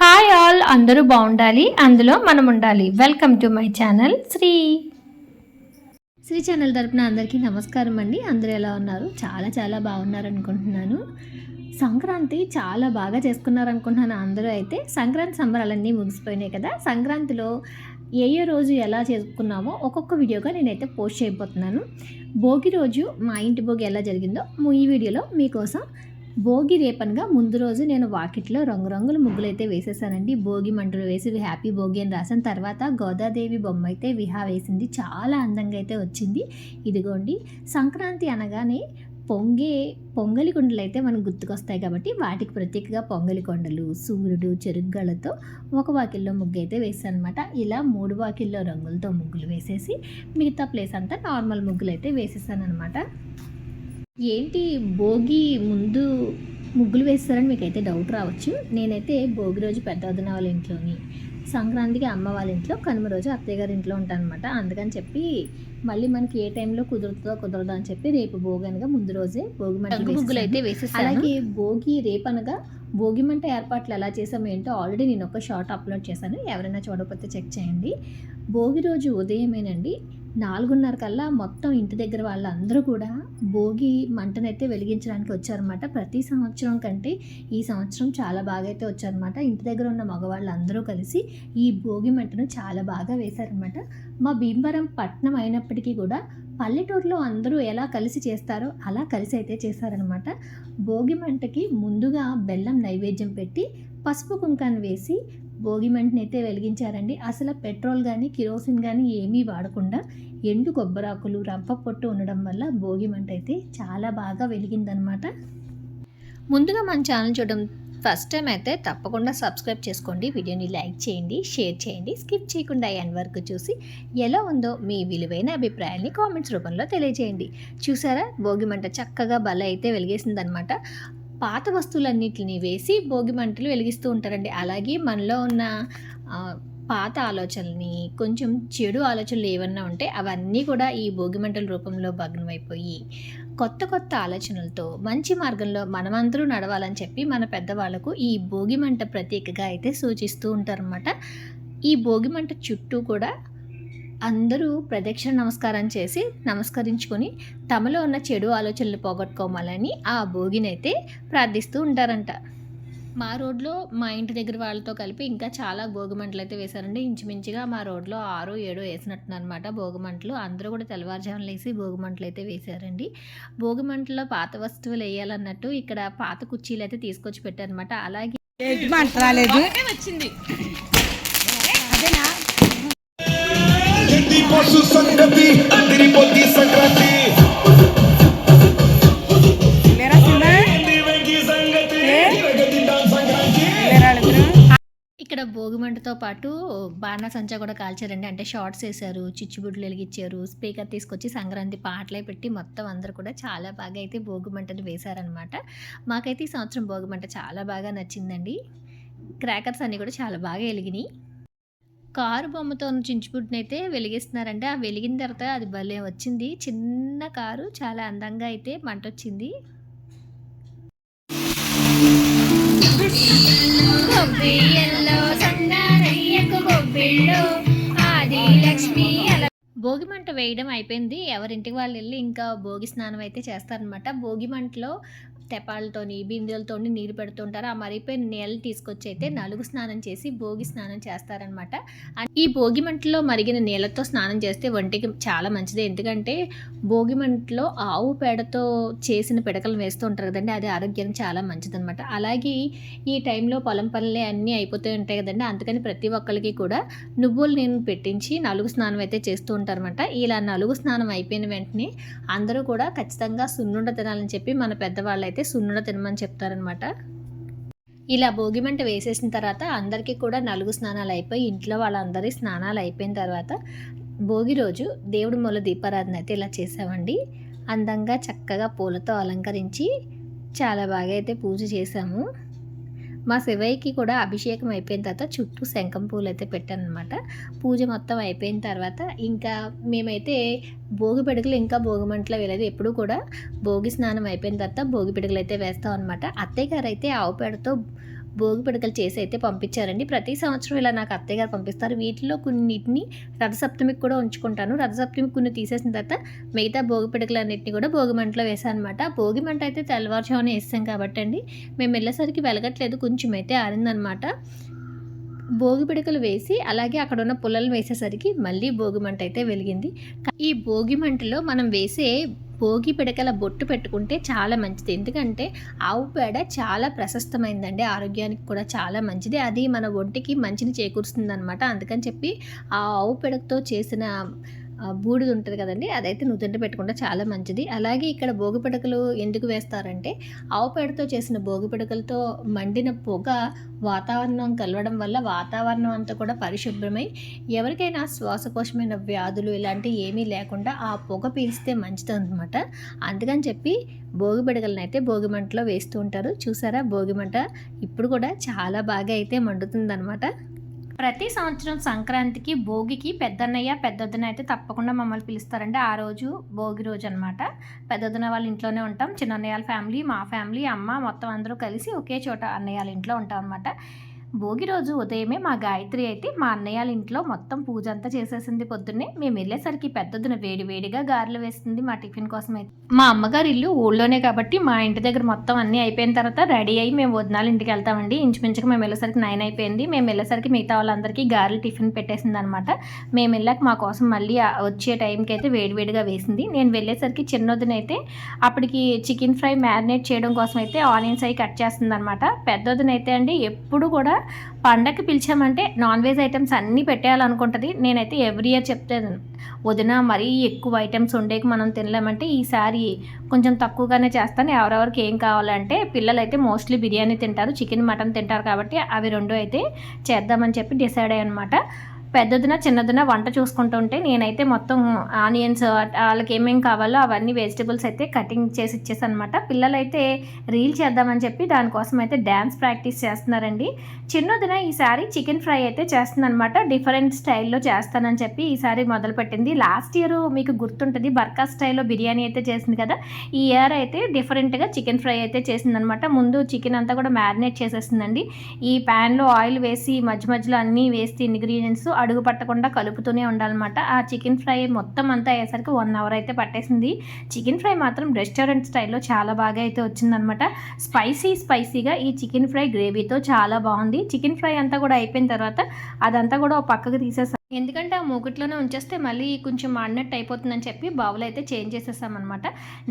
Hi all అందరూ బాగుండాలి అందులో మనం ఉండాలి. Welcome to my channel Sri. Sri channel తరపున అందరికీ నమస్కారం అండి. అందరూ ఎలా ఉన్నారు? చాలా చాలా బాగున్నారు అనుకుంటున్నాను సంక్రాంతి చాలా బాగా చేసుకున్నారు అనుకుంటున్నాను అందరూ అయితే. సంక్రాంతి సంబరాలన్నీ ముగిసిపోయినాయి కదా. సంక్రాంతిలో ఏ ఏ రోజు ఎలా చేసుకున్నామో ఒక్కొక్క వీడియోగా నేనైతే పోస్ట్ చేయబోతున్నాను. భోగి రోజు మా ఇంటి భోగి ఎలా జరిగిందో ఈ వీడియోలో మీకోసం భోగి రేపనగా ముందు రోజు నేను వాకిట్లో రంగురంగుల ముగ్గులు అయితే వేసేసానండి. భోగి మంటలు వేసి హ్యాపీ భోగి అని రాసిన తర్వాత గోదాదేవి బొమ్మ అయితే విహా వేసింది. చాలా అందంగా అయితే వచ్చింది. ఇదిగోండి సంక్రాంతి అనగానే పొంగే పొంగలి కొండలు అయితే మనకు గుర్తుకొస్తాయి కాబట్టి వాటికి ప్రత్యేకంగా పొంగలి కొండలు సూర్యుడు చెరుగ్గలతో ఒక వాకిల్లో ముగ్గు అయితే వేసాను అనమాట ఇలా మూడు వాకిల్లో రంగులతో ముగ్గులు వేసేసి మిగతా ప్లేస్ అంతా నార్మల్ ముగ్గులు అయితే వేసేసాను అనమాట ఏంటి భోగి ముందు ముగ్గులు వేస్తారని మీకైతే డౌట్ రావచ్చు. నేనైతే భోగి రోజు పెద్ద వదిన వాళ్ళ ఇంట్లోని సంక్రాంతికి అమ్మ వాళ్ళ ఇంట్లో కనుమ రోజు అత్తయ్య గారి ఇంట్లో ఉంటాను అనమాట అందుకని చెప్పి మళ్ళీ మనకి ఏ టైంలో కుదురుతుందో కుదరదో అని చెప్పి రేపు భోగి అనగా ముందు రోజే భోగి మంట ముగ్గులు అయితే వేసేస్తాను అలాగే భోగి రేపు అనగా భోగి మంట ఏర్పాట్లు ఎలా చేసామో ఏంటో ఆల్రెడీ నేను ఒక షార్ట్ అప్లోడ్ చేశాను. ఎవరైనా చూడకపోతే చెక్ చేయండి. భోగి రోజు ఉదయమేనండి. నాలుగున్నర కల్లా మొత్తం ఇంటి దగ్గర వాళ్ళందరూ కూడా భోగి మంటనైతే వెలిగించడానికి వచ్చారనమాట ప్రతి సంవత్సరం కంటే ఈ సంవత్సరం చాలా బాగా అయితే వచ్చారనమాట ఇంటి దగ్గర ఉన్న మగవాళ్ళందరూ కలిసి ఈ భోగి మంటను చాలా బాగా వేశారనమాట మా భీమవరం పట్నం అయినప్పటికీ కూడా పల్లెటూరులో అందరూ ఎలా కలిసి చేస్తారో అలా కలిసి అయితే చేశారనమాట భోగి మంటకి ముందుగా బెల్లం నైవేద్యం పెట్టి పసుపు కుంకాన్ని వేసి భోగిమంటని అయితే వెలిగించారండి. అసలు పెట్రోల్ కానీ కిరోసిన్ కానీ ఏమీ వాడకుండా ఎండు కొబ్బరాకులు రంప పొట్టు ఉండడం వల్ల భోగిమంట అయితే చాలా బాగా వెలిగిందనమాట. ముందుగా మన ఛానల్ చూడడం ఫస్ట్ టైం అయితే తప్పకుండా సబ్స్క్రైబ్ చేసుకోండి. వీడియోని లైక్ చేయండి షేర్ చేయండి. స్కిప్ చేయకుండా ఎండ్ వరకు చూసి ఎలా ఉందో మీ విలువైన అభిప్రాయాన్ని కామెంట్స్ రూపంలో తెలియజేయండి. చూసారా? భోగిమంట చక్కగా బల అయితే వెలిగేసిందనమాట. పాత వస్తువులన్నిటిని వేసి భోగి మంటలు వెలిగిస్తూ ఉంటారండి. అలాగే మనలో ఉన్న పాత ఆలోచనల్ని కొంచెం చెడు ఆలోచనలు ఏమన్నా ఉంటే అవన్నీ కూడా ఈ భోగి మంటల రూపంలో భగ్నమైపోయి కొత్త కొత్త ఆలోచనలతో మంచి మార్గంలో మనమందరూ నడవాలని చెప్పి మన పెద్దవాళ్ళకు ఈ భోగి మంట ప్రత్యేకగా అయితే సూచిస్తూ ఉంటారనమాట ఈ భోగి మంట చుట్టూ కూడా అందరూ ప్రదక్షిణ నమస్కారం చేసి నమస్కరించుకొని తమలో ఉన్న చెడు ఆలోచనలు పోగొట్టుకోవాలని ఆ భోగినైతే ప్రార్థిస్తూ ఉంటారంట. మా రోడ్లో మా ఇంటి దగ్గర వాళ్ళతో కలిపి ఇంకా చాలా భోగిమంటలు అయితే వేశారండి. ఇంచుమించుగా మా రోడ్లో ఆరు ఏడు వేసినట్టునమాట భోగిమంటలు. అందరూ కూడా తెల్లవారుజామున వేసి భోగిమంటలు అయితే వేశారండి. భోగిమంటలో పాత వస్తువులు వేయాలన్నట్టు ఇక్కడ పాత కుర్చీలు అయితే తీసుకొచ్చి పెట్టారనమాట అలాగే వచ్చింది. పశు సంగతి అదిరిపోద్ది సంక్రాంతి. ఇక్కడ భోగిమంటతో పాటు బాణసంచా కూడా కాల్చారండి. అంటే షార్ట్స్ వేశారు చిచ్చుబుడ్లు వెలిగించారు స్పీకర్ తీసుకొచ్చి సంక్రాంతి పాటలే పెట్టి మొత్తం అందరూ కూడా చాలా బాగా అయితే భోగిమంటను వేశారనమాట మాకైతే ఈ సంవత్సరం భోగిమంట చాలా బాగా నచ్చిందండి. క్రాకర్స్ అన్నీ కూడా చాలా బాగా వెలిగినాయి. కారు బొమ్మతో చించుబుడ్ని అయితే వెలిగిస్తున్నారంటే ఆ వెలిగిన తర్వాత అది భలే వచ్చింది. చిన్న కారు చాలా అందంగా అయితే మంట వచ్చింది భోగి మంట వేయడం అయిపోయింది. ఎవరింటికి వాళ్ళు వెళ్ళి ఇంకా భోగి స్నానం అయితే చేస్తారనమాట భోగి మంటలో తెపాలతోని బిందెలతోని నీరు పెడుతుంటారు. ఆ మరిపోయిన నీళ్ళు తీసుకొచ్చి అయితే నలుగు స్నానం చేసి భోగి స్నానం చేస్తారనమాట ఈ భోగి మంటలో మరిగిన నీళ్ళతో స్నానం చేస్తే ఒంటికి చాలా మంచిది. ఎందుకంటే భోగి మంటలో ఆవు పేడతో చేసిన పిడకలు వేస్తూ ఉంటారు కదండి అది ఆరోగ్యానికి చాలా మంచిదనమాట అలాగే ఈ టైంలో పొలం పనులే అన్నీ అయిపోతూ ఉంటాయి కదండి అందుకని ప్రతి ఒక్కరికి కూడా నువ్వులు నేను పెట్టించి నలుగు స్నానం అయితే చేస్తూ ఉంటారనమాట ఇలా నలుగు స్నానం అయిపోయిన వెంటనే అందరూ కూడా ఖచ్చితంగా సున్నుండ తినాలని చెప్పి మన పెద్దవాళ్ళు అయితే సున్నుండ తినమని చెప్తారనమాట ఇలా భోగిమంట వేసేసిన తర్వాత అందరికీ కూడా నలుగు స్నానాలు అయిపోయి ఇంట్లో వాళ్ళందరి స్నానాలు అయిపోయిన తర్వాత భోగి రోజు దేవుడి మూల దీపారాధన అయితే ఇలా చేసామండి అందంగా చక్కగా పూలతో అలంకరించి చాలా బాగా అయితే పూజ చేసాము మా శివయ్యకి కూడా అభిషేకం అయిపోయిన తర్వాత చుట్టూ శంఖం పూలు అయితే పెట్టాను అనమాట పూజ మొత్తం అయిపోయిన తర్వాత ఇంకా మేమైతే భోగి పిడకలు ఇంకా భోగి మంటలు వెళ్ళేది ఎప్పుడు కూడా భోగి స్నానం అయిపోయిన తర్వాత భోగి పిడకలు అయితే వేస్తాం అనమాట అత్తయ్య గారు అయితే ఆవు పేడతో భోగి పిడకలు చేసి అయితే పంపించారండి. ప్రతి సంవత్సరం ఇలా నాకు అత్తయ్య గారు పంపిస్తారు. వీటిలో కొన్నిటిని రథసప్తమికి కూడా ఉంచుకుంటాను. రథసప్తమికి కొన్ని తీసేసిన తర్వాత మిగతా భోగి పిడకలన్నింటినీ కూడా భోగి మంటలో వేసాను అనమాట భోగి మంట అయితే తెల్లవారుజామున వేస్తాం కాబట్టి అండి మేము వెళ్ళేసరికి వెలగట్లేదు. కొంచెం అయితే ఆరిందనమాట. భోగి పిడకలు వేసి అలాగే అక్కడ ఉన్న పుల్లలు వేసేసరికి మళ్ళీ భోగి మంట అయితే వెలిగింది. ఈ భోగి మంటలో మనం వేసే భోగి పిడకల బొట్టు పెట్టుకుంటే చాలా మంచిది. ఎందుకంటే ఆవు పేడ చాలా ప్రశస్తమైందండి. ఆరోగ్యానికి కూడా చాలా మంచిది. అది మన ఒంటికి మంచిని చేకూరుస్తుంది అనమాట అందుకని చెప్పి ఆ ఆవు పిడకతో చేసిన బూడిద ఉంటుంది కదండి అదైతే నుదుట పెట్టుకుంటే చాలా మంచిది. అలాగే ఇక్కడ భోగి పిడకలు ఎందుకు వేస్తారంటే ఆవు పేడతో చేసిన భోగి పిడకలతో మండిన పొగ వాతావరణం కలవడం వల్ల వాతావరణం అంతా కూడా పరిశుభ్రమై ఎవరికైనా శ్వాసకోశమైన వ్యాధులు ఇలాంటివి ఏమీ లేకుండా ఆ పొగ పీల్స్తే మంచిది అనమాట అందుకని చెప్పి భోగి పిడకలను అయితే భోగి మంటలో వేస్తూ ఉంటారు. చూసారా? భోగి మంట ఇప్పుడు కూడా చాలా బాగా అయితే మండుతుందన్నమాట. ప్రతి సంవత్సరం సంక్రాంతికి భోగికి పెద్దన్నయ్య పెద్దొద్దున అయితే తప్పకుండా మమ్మల్ని పిలుస్తారండి. ఆ రోజు భోగి రోజు అనమాట పెద్దొద్దున వాళ్ళ ఇంట్లోనే ఉంటాం. చిన్నన్నయ్య వాళ్ళ ఫ్యామిలీ మా ఫ్యామిలీ అమ్మ మొత్తం అందరూ కలిసి ఒకే చోట అన్నయ్య వాళ్ళ ఇంట్లో ఉంటాం అనమాట భోగి రోజు ఉదయమే మా గాయత్రి అయితే మా అన్నయ్య వాళ్ళ ఇంట్లో మొత్తం పూజ అంతా చేసేసింది పొద్దున్నే. మేము వెళ్ళేసరికి పెద్దదిన వేడి వేడిగా గారెలు వేస్తుంది మా టిఫిన్ కోసం అయితే మా అమ్మగారి ఇల్లు ఊళ్ళోనే కాబట్టి మా ఇంటి దగ్గర మొత్తం అన్నీ అయిపోయిన తర్వాత రెడీ అయ్యి మేము వదినాల ఇంటికి వెళ్తామండి. ఇంచుమించుకు మేము వెళ్ళేసరికి నైన్ అయిపోయింది. మేము వెళ్ళేసరికి మిగతా వాళ్ళందరికీ గారెలు టిఫిన్ పెట్టేసింది అనమాట మేము వెళ్ళాక మా కోసం మళ్ళీ వచ్చే టైంకి అయితే వేడివేడిగా వేసింది. నేను వెళ్ళేసరికి చిన్నదిన అయితే అప్పటికి చికెన్ ఫ్రై మ్యారినేట్ చేయడం కోసం అయితే ఆనియన్స్ అవి కట్ చేస్తుంది అనమాట పెద్దదిన అండి ఎప్పుడు కూడా పండగకి పిలిచామంటే నాన్ వెజ్ ఐటమ్స్ అన్నీ పెట్టేయాలనుకుంటుంది. నేనైతే ఎవ్రీ ఇయర్ చెప్తాను. వదిన మరీ ఎక్కువ ఐటమ్స్ ఉండేకి మనం తినలేమంటే ఈసారి కొంచెం తక్కువగానే చేస్తాను. ఎవరెవరికి ఏం కావాలంటే పిల్లలు అయితే మోస్ట్లీ బిర్యానీ తింటారు చికెన్ మటన్ తింటారు కాబట్టి అవి రెండు అయితే చేద్దామని చెప్పి డిసైడ్ అయ్యనమాట పెద్దదిన చిన్నదిన వంట చూసుకుంటూ ఉంటే నేనైతే మొత్తం ఆనియన్స్ వాళ్ళకి ఏమేమి కావాలో అవన్నీ వెజిటబుల్స్ అయితే కటింగ్ చేసి ఇచ్చేసాను అనమాట పిల్లలైతే రీల్ చేద్దామని చెప్పి దానికోసం అయితే డ్యాన్స్ ప్రాక్టీస్ చేస్తున్నారండి. చిన్నదిన ఈసారి చికెన్ ఫ్రై అయితే చేస్తుందనమాట డిఫరెంట్ స్టైల్లో చేస్తానని చెప్పి ఈసారి మొదలుపెట్టింది. లాస్ట్ ఇయర్ మీకు గుర్తుంటుంది బర్కా స్టైల్లో బిర్యానీ అయితే చేసింది కదా? ఈ ఇయర్ అయితే డిఫరెంట్గా చికెన్ ఫ్రై అయితే చేసిందనమాట ముందు చికెన్ అంతా కూడా మ్యారినేట్ చేసేస్తుందండి ఈ ప్యాన్లో ఆయిల్ వేసి మధ్య మధ్యలో అన్నీ వేసి ఇంగ్రీడియంట్స్ అడుగు పట్టకుండా కలుపుతూనే ఉండాలన్నమాట. ఆ చికెన్ ఫ్రై మొత్తం అంతా అయ్యేసరికి వన్ అవర్ అయితే పట్టేసింది. చికెన్ ఫ్రై మాత్రం రెస్టారెంట్ స్టైల్లో చాలా బాగా అయితే వచ్చిందనమాట స్పైసీ స్పైసీగా ఈ చికెన్ ఫ్రై గ్రేవీతో చాలా బాగుంది. చికెన్ ఫ్రై అంతా కూడా అయిపోయిన తర్వాత అదంతా కూడా ఒక పక్కకు తీసేసాం ఎందుకంటే ఆ మూకుట్లోనే ఉంచేస్తే మళ్ళీ కొంచెం ఆడినట్టు అయిపోతుందని చెప్పి బౌల్ అయితే చేంజ్ చేసేసామన్నమాట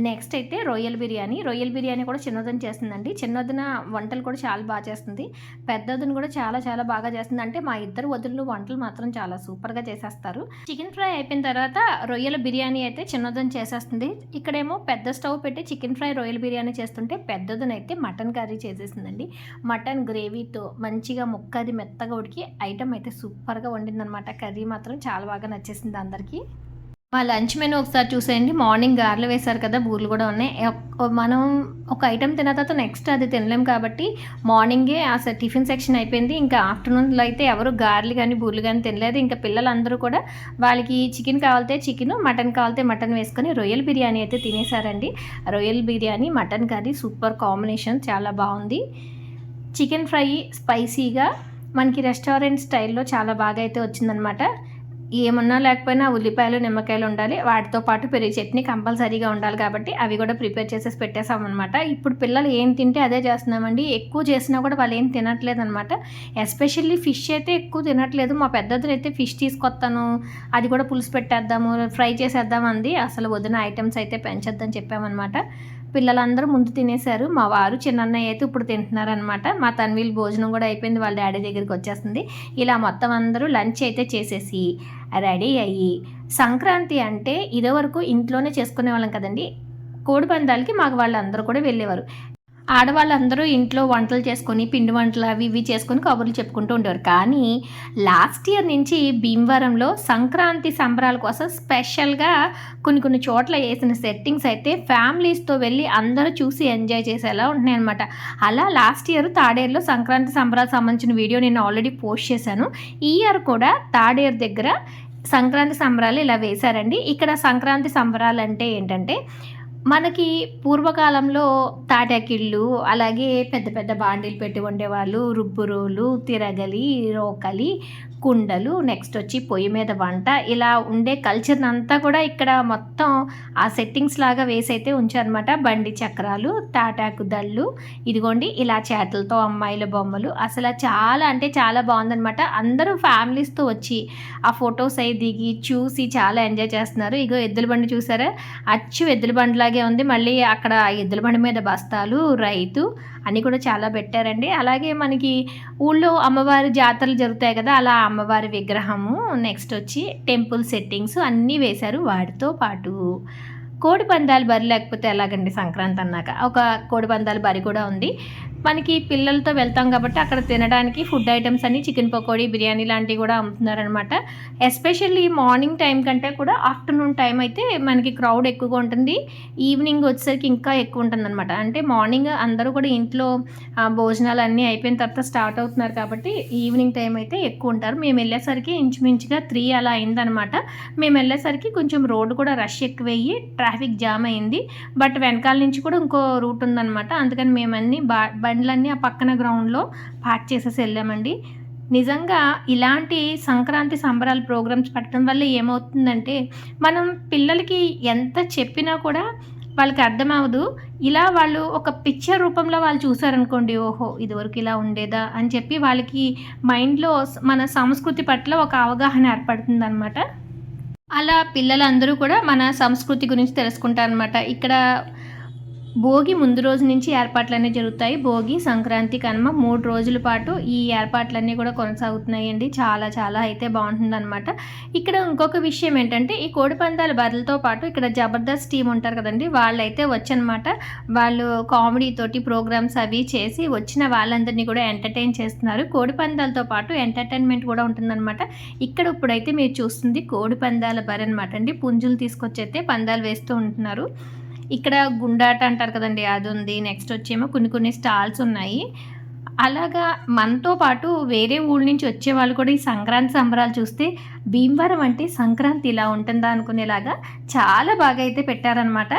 నెక్స్ట్ అయితే రొయ్యల బిర్యానీ. రొయ్యల బిర్యానీ కూడా చిన్నదన చేస్తుందండి. చిన్నదిన వంటలు కూడా చాలా బాగా చేస్తుంది. పెద్దదిని కూడా చాలా చాలా బాగా చేస్తుంది. అంటే మా ఇద్దరు వదులు వంటలు మాత్రం చాలా సూపర్గా చేసేస్తారు. చికెన్ ఫ్రై అయిపోయిన తర్వాత రొయ్యల బిర్యానీ అయితే చిన్నదన చేసేస్తుంది. ఇక్కడేమో పెద్ద స్టవ్ పెట్టి చికెన్ ఫ్రై రొయ్యల బిర్యానీ చేస్తుంటే పెద్దదిన అయితే మటన్ కర్రీ చేసేసిందండి. మటన్ గ్రేవీతో మంచిగా ముక్కది మెత్తగా ఉడికి ఐటమ్ అయితే సూపర్గా వండిందనమాట కర్రీ మాత్రం చాలా బాగా నచ్చేసింది అందరికీ. మా లంచ్ మెను ఒకసారి చూసేయండి. మార్నింగ్ గారెలు వేశారు కదా బూర్లు కూడా ఉన్నాయి. మనం ఒక ఐటెం తిన్న తర్వాత నెక్స్ట్ అది తినలేం కాబట్టి మార్నింగే ఆ టిఫిన్ సెక్షన్ అయిపోయింది. ఇంకా ఆఫ్టర్నూన్లో అయితే ఎవరు గారెలు కానీ బూర్లు కానీ తినలేదు. ఇంకా పిల్లలందరూ కూడా వాళ్ళకి చికెన్ కావాలితే చికెన్ మటన్ కావాలితే మటన్ వేసుకొని రొయ్యల బిర్యానీ అయితే తినేసారండి రొయ్యల biryani mutton curry super combination చాలా బాగుంది. చికెన్ ఫ్రై స్పైసీగా మనకి రెస్టారెంట్ స్టైల్లో చాలా బాగా అయితే వచ్చిందనమాట ఏమున్నా లేకపోయినా ఉల్లిపాయలు నిమ్మకాయలు ఉండాలి. వాటితో పాటు పెరుగు చట్నీ కంపల్సరీగా ఉండాలి కాబట్టి అవి కూడా ప్రిపేర్ చేసేసి పెట్టేసామన్నమాట ఇప్పుడు పిల్లలు ఏం తింటే అదే చేస్తున్నామండి. ఎక్కువ చేసినా కూడా వాళ్ళు ఏం తినట్లేదు అనమాట ఎస్పెషల్లీ ఫిష్ అయితే ఎక్కువ తినట్లేదు. మా పెద్దది అయితే ఫిష్ తీసుకొస్తాను. అది కూడా పులుసు పెట్టేద్దాము ఫ్రై చేసేద్దాం అంది అసలు వదిన ఐటమ్స్ అయితే పెంచొద్దని చెప్పామన్నమాట. పిల్లలందరూ ముందు తినేశారు. మా వారు చిన్నన్నయ్య అయితే ఇప్పుడు తింటున్నారనమాట మా తన్వీల్ భోజనం కూడా అయిపోయింది. వాళ్ళ డాడీ దగ్గరికి వచ్చేస్తుంది. ఇలా మొత్తం అందరూ లంచ్ అయితే చేసేసి రెడీ అయ్యి సంక్రాంతి అంటే ఇదివరకు ఇంట్లోనే చేసుకునే వాళ్ళం కదండి. కోడి పందాలకి మాకు వాళ్ళందరూ కూడా వెళ్ళేవారు. ఆడవాళ్ళందరూ ఇంట్లో వంటలు చేసుకొని పిండి వంటలు అవి ఇవి చేసుకొని కబుర్లు చెప్పుకుంటూ ఉండేవారు. కానీ లాస్ట్ ఇయర్ నుంచి భీమవరంలో సంక్రాంతి సంబరాల కోసం స్పెషల్గా కొన్ని కొన్ని చోట్ల వేసిన సెట్టింగ్స్ అయితే ఫ్యామిలీస్తో వెళ్ళి అందరూ చూసి ఎంజాయ్ చేసేలా ఉంటున్నాయి అనమాట అలా లాస్ట్ ఇయర్ తాడేరులో సంక్రాంతి సంబరాలకు సంబంధించిన వీడియో నేను ఆల్రెడీ పోస్ట్ చేశాను. ఈ ఇయర్ కూడా తాడేరు దగ్గర సంక్రాంతి సంబరాలు ఇలా వేశారండి. ఇక్కడ సంక్రాంతి సంబరాలు అంటే ఏంటంటే మనకి పూర్వకాలంలో తాటాకిళ్ళు అలాగే పెద్ద పెద్ద బాండీలు పెట్టి వండేవాళ్ళు రుబ్బురోలు తిరగలి రోకలి కుండలు నెక్స్ట్ వచ్చి పొయ్యి మీద వంట ఇలా ఉండే కల్చర్ అంతా కూడా ఇక్కడ మొత్తం ఆ సెట్టింగ్స్ లాగా వేసి అయితే ఉంచారనమాట బండి చక్రాలు తాటాకు దళ్ళు ఇదిగోండి ఇలా చేతలతో అమ్మాయిల బొమ్మలు. అసలు చాలా అంటే చాలా బాగుందనమాట అందరూ ఫ్యామిలీస్తో వచ్చి ఆ ఫొటోస్ అయి దిగి చూసి చాలా ఎంజాయ్ చేస్తున్నారు. ఇగో ఎద్దుల బండి చూసారా? అచ్చు ఎద్దుల బండిలాగే ఉంది. మళ్ళీ అక్కడ ఎద్దుల బండి మీద బస్తాలు రైతు అన్నీ కూడా చాలా పెట్టారండి అలాగే మనకి ఊళ్ళో అమ్మవారి జాతరలు జరుగుతాయి కదా అలా అమ్మవారి విగ్రహము నెక్స్ట్ వచ్చి టెంపుల్ సెట్టింగ్స్ అన్నీ వేశారు. వాటితో పాటు కోడి పందాలు బరి లేకపోతే ఎలాగండి సంక్రాంతి అన్నాక? ఒక కోడి పందాలు బరి కూడా ఉంది. మనకి పిల్లలతో వెళ్తాం కాబట్టి అక్కడ తినడానికి ఫుడ్ ఐటమ్స్ అన్ని చికెన్ పకోడీ బిర్యానీ లాంటివి కూడా అమ్ముతున్నారనమాట ఎస్పెషల్లీ మార్నింగ్ టైం కంటే కూడా ఆఫ్టర్నూన్ టైం అయితే మనకి క్రౌడ్ ఎక్కువగా ఉంటుంది. ఈవినింగ్ వచ్చేసరికి ఇంకా ఎక్కువ ఉంటుందన్నమాట. అంటే మార్నింగ్ అందరూ కూడా ఇంట్లో భోజనాలు అన్నీ అయిపోయిన తర్వాత స్టార్ట్ అవుతున్నారు కాబట్టి ఈవినింగ్ టైం అయితే ఎక్కువ ఉంటారు. మేము వెళ్ళేసరికి ఇంచుమించుగా త్రీ అలా అయిందనమాట మేము వెళ్ళేసరికి కొంచెం రోడ్డు కూడా రష్ ఎక్కువ అయ్యి ట్రా ట్రాఫిక్ జామ్ అయింది. బట్ వెనకాల నుంచి కూడా ఇంకో రూట్ ఉందన్నమాట. అందుకని మేమన్నీ బా బండ్లన్నీ ఆ పక్కన గ్రౌండ్లో పార్క్ చేసేసి వెళ్ళామండి. నిజంగా ఇలాంటి సంక్రాంతి సంబరాల ప్రోగ్రామ్స్ పెట్టడం వల్ల ఏమవుతుందంటే మనం పిల్లలకి ఎంత చెప్పినా కూడా వాళ్ళకి అర్థం అవ్వదు. ఇలా వాళ్ళు ఒక పిక్చర్ రూపంలో వాళ్ళు చూసారనుకోండి ఓహో ఇదివరకు ఇలా ఉండేదా అని చెప్పి వాళ్ళకి మైండ్లో మన సంస్కృతి పట్ల ఒక అవగాహన ఏర్పడుతుందనమాట అలా పిల్లలందరూ కూడా మన సంస్కృతి గురించి తెలుసుకుంటారు అనమాట ఇక్కడ భోగి ముందు రోజు నుంచి ఏర్పాట్లన్నీ జరుగుతాయి. భోగి సంక్రాంతి కనుమ మూడు రోజుల పాటు ఈ ఏర్పాట్లన్నీ కూడా కొనసాగుతున్నాయండి. చాలా చాలా అయితే బాగుంటుందన్నమాట. ఇక్కడ ఇంకొక విషయం ఏంటంటే ఈ కోడి పందాల బదులతో పాటు ఇక్కడ జబర్దస్త్ టీం ఉంటారు కదండి వాళ్ళైతే వచ్చనమాట వాళ్ళు కామెడీ తోటి ప్రోగ్రామ్స్ అవి చేసి వచ్చిన వాళ్ళందరినీ కూడా ఎంటర్టైన్ చేస్తున్నారు. కోడి పందాలతో పాటు ఎంటర్టైన్మెంట్ కూడా ఉంటుందన్నమాట. ఇక్కడ ఇప్పుడైతే మీరు చూస్తుంది కోడి పందాల బరి అనమాట అండి. పుంజులు తీసుకొచ్చి అయితే పందాలు వేస్తూ ఉంటున్నారు. ఇక్కడ గుండాట అంటారు కదండి అది ఉంది నెక్స్ట్ వచ్చేమో కొన్ని కొన్ని స్టాల్స్ ఉన్నాయి. అలాగా మనతో పాటు వేరే ఊళ్ళ నుంచి వచ్చే వాళ్ళు కూడా ఈ సంక్రాంతి సంబరాలు చూస్తే భీమవరం అంటే సంక్రాంతి ఇలా ఉంటుందా అనుకునేలాగా చాలా బాగా అయితే పెట్టారనమాట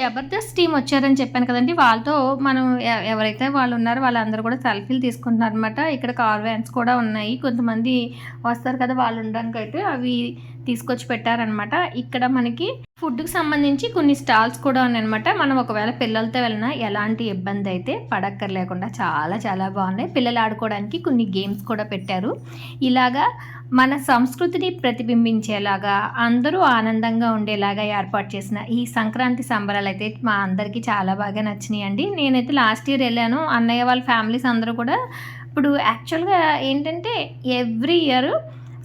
జబర్దస్త్ టీం వచ్చారని చెప్పాను కదండి. వాళ్ళతో మనం ఎవరైతే వాళ్ళు ఉన్నారో వాళ్ళందరూ కూడా సెల్ఫీలు తీసుకుంటున్నారు అనమాట ఇక్కడ కార్ వ్యాన్స్ కూడా ఉన్నాయి. కొంతమంది వస్తారు కదా వాళ్ళు ఉండడానికి అయితే అవి తీసుకొచ్చి పెట్టారనమాట. ఇక్కడ మనకి ఫుడ్కి సంబంధించి కొన్ని స్టాల్స్ కూడా ఉన్నాయన్నమాట. మనం ఒకవేళ పిల్లలతో వెళ్ళినా ఎలాంటి ఇబ్బంది అయితే పడక్కర్లేకుండా చాలా చాలా బాగున్నాయి. పిల్లలు ఆడుకోవడానికి కొన్ని గేమ్స్ కూడా పెట్టారు. ఇలాగా మన సంస్కృతిని ప్రతిబింబించేలాగా అందరూ ఆనందంగా ఉండేలాగా ఏర్పాటు చేసిన ఈ సంక్రాంతి సంబరాలు అయితే మా అందరికీ చాలా బాగా నచ్చినాయి అండి నేనైతే లాస్ట్ ఇయర్ వెళ్ళాను. అన్నయ్య వాళ్ళ ఫ్యామిలీస్ అందరూ కూడా ఇప్పుడు యాక్చువల్గా ఏంటంటే ఎవ్రీ ఇయర్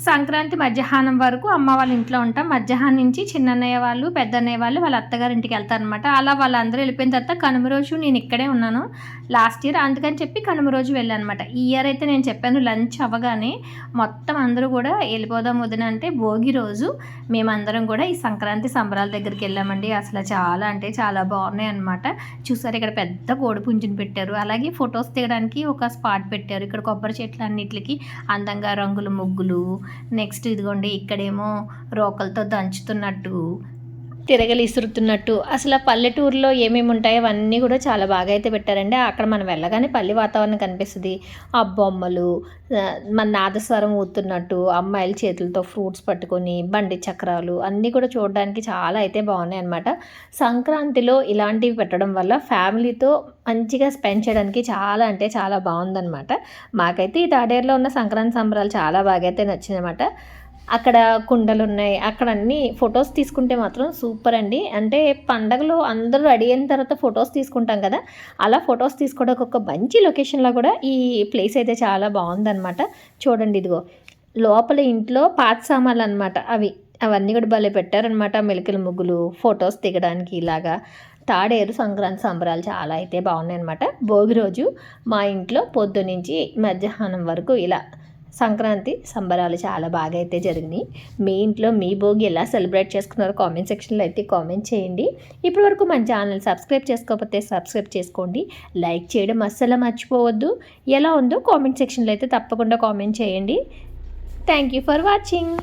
సంక్రాంతి మధ్యాహ్నం వరకు అమ్మ వాళ్ళ ఇంట్లో ఉంటాం. మధ్యాహ్నం నుంచి చిన్నన్నయ్య వాళ్ళు పెద్దన్నయ్య వాళ్ళు వాళ్ళ అత్తగారి ఇంటికి వెళ్తారనమాట అలా వాళ్ళందరూ వెళ్ళిపోయిన తర్వాత కనుమ రోజు నేను ఇక్కడే ఉన్నాను. లాస్ట్ ఇయర్ అందుకని చెప్పి కనుమ రోజు వెళ్ళాను అనమాట ఈ ఇయర్ అయితే నేను చెప్పాను లంచ్ అవ్వగానే మొత్తం అందరూ కూడా వెళ్ళిపోదాం వదిన అంటే భోగి రోజు మేమందరం కూడా ఈ సంక్రాంతి సంబరాల దగ్గరికి వెళ్ళామండి. అసలు చాలా అంటే చాలా బాగున్నాయి అనమాట చూసారు ఇక్కడ పెద్ద కోడి పుంజుని పెట్టారు. అలాగే ఫొటోస్ తీయడానికి ఒక స్పాట్ పెట్టారు. ఇక్కడ కొబ్బరి చెట్లు అన్నిటికి అందంగా రంగుల ముగ్గులు నెక్స్ట్ ఇదిగోండి ఇక్కడేమో రోకలతో దంచుతున్నట్టు తిరగలిసురుతున్నట్టు. అసలు ఆ పల్లెటూరులో ఏమేమి ఉంటాయో అవన్నీ కూడా చాలా బాగా అయితే పెట్టారండి. అక్కడ మనం వెళ్ళగానే పల్లి వాతావరణం కనిపిస్తుంది. ఆ బొమ్మలు మన నాదస్వరం ఊతున్నట్టు అమ్మాయిల చేతులతో ఫ్రూట్స్ పట్టుకొని బండి చక్రాలు అన్నీ కూడా చూడడానికి చాలా అయితే బాగున్నాయి అనమాట సంక్రాంతిలో ఇలాంటివి పెట్టడం వల్ల ఫ్యామిలీతో మంచిగా స్పెండ్ చేయడానికి చాలా అంటే చాలా బాగుందన్నమాట. మాకైతే ఈ తాడేరులో ఉన్న సంక్రాంతి సంబరాలు చాలా బాగా అయితే నచ్చిందన్నమాట అక్కడ కుండలు ఉన్నాయి అక్కడ అన్ని ఫొటోస్ తీసుకుంటే మాత్రం సూపర్ అండి. అంటే పండగలో అందరూ రెడీ అయిన తర్వాత ఫొటోస్ తీసుకుంటాం కదా. అలా ఫొటోస్ తీసుకోవడానికి ఒక మంచి లొకేషన్లో కూడా ఈ ప్లేస్ అయితే చాలా బాగుందన్నమాట. చూడండి ఇదిగో. లోపల ఇంట్లో పాత సామాన్లు అనమాట అవి. అవన్నీ కూడా భలే పెట్టారనమాట మెలికల ముగ్గులు ఫొటోస్ దిగడానికి ఇలాగా. తాడేరు సంక్రాంతి సంబరాలు చాలా అయితే బాగున్నాయి అనమాట భోగి రోజు మా ఇంట్లో పొద్దు నుంచి మధ్యాహ్నం వరకు ఇలా సంక్రాంతి సంబరాలు చాలా బాగా అయితే జరిగినాయి. మీ ఇంట్లో మీ భోగి ఎలా సెలబ్రేట్ చేసుకున్నారో కామెంట్ సెక్షన్లో అయితే కామెంట్ చేయండి. ఇప్పటి వరకు మన ఛానల్ సబ్స్క్రైబ్ చేసుకోకపోతే సబ్స్క్రైబ్ చేసుకోండి. లైక్ చేయడం అస్సలు మర్చిపోవద్దు. ఎలా ఉందో కామెంట్ సెక్షన్లో అయితే తప్పకుండా కామెంట్ చేయండి. Thank you for watching.